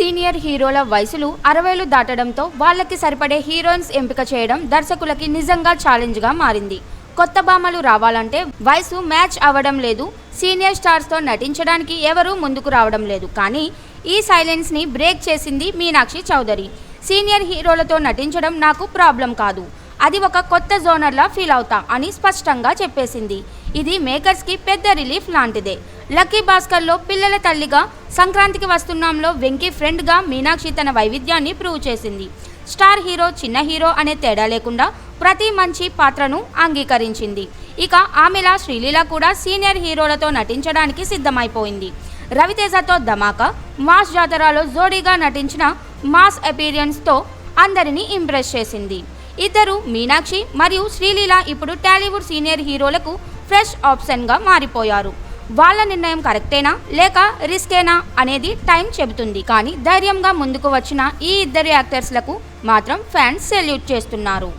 Senior హీరోల వయసులు అరవైలు దాటడంతో వాళ్ళకి సరిపడే హీరోయిన్స్ ఎంపిక చేయడం దర్శకులకి నిజంగా ఛాలెంజ్గా మారింది. కొత్త భామలు రావాలంటే వయసు మ్యాచ్ అవ్వడం లేదు. సీనియర్ స్టార్స్తో నటించడానికి ఎవరూ ముందుకు రావడం లేదు. కానీ ఈ సైలెన్స్ని బ్రేక్ చేసింది మీనాక్షి చౌదరి. సీనియర్ హీరోలతో నటించడం నాకు ప్రాబ్లం కాదు. అది ఒక కొత్త జోనర్లా ఫీల్ అవుతా అని స్పష్టంగా చెప్పేసింది. ఇది మేకర్స్కి పెద్ద రిలీఫ్ లాంటిదే. లక్కీ భాస్కర్లో పిల్లల తల్లిగా సంక్రాంతికి వస్తున్నాంలో వెంకీ ఫ్రెండ్గా మీనాక్షి తన వైవిధ్యాన్ని ప్రూవ్ చేసింది. స్టార్ హీరో చిన్న హీరో అనే తేడా లేకుండా ప్రతి మంచి పాత్రను అంగీకరించింది. ఇక ఆమెలా శ్రీలీల కూడా సీనియర్ హీరోలతో నటించడానికి సిద్ధమైపోయింది. రవితేజతో ధమాకా మాస్ జాతరాలో జోడీగా నటించిన మాస్ అపీరియన్స్తో అందరినీ ఇంప్రెస్ చేసింది. ఇద్దరు మీనాక్షి మరియు శ్రీలీల ఇప్పుడు టాలీవుడ్ సీనియర్ హీరోలకు ఫ్రెష్ ఆప్షన్గా మారిపోయారు. వాళ్ళ నిర్ణయం కరెక్టేనా? లేక రిస్కేనా? అనేది టైం చెబుతుంది. కానీ ధైర్యంగా ముందుకు వచ్చిన ఈ ఇద్దరు యాక్టర్స్లకు మాత్రం ఫ్యాన్స్ సెల్యూట్ చేస్తున్నారు.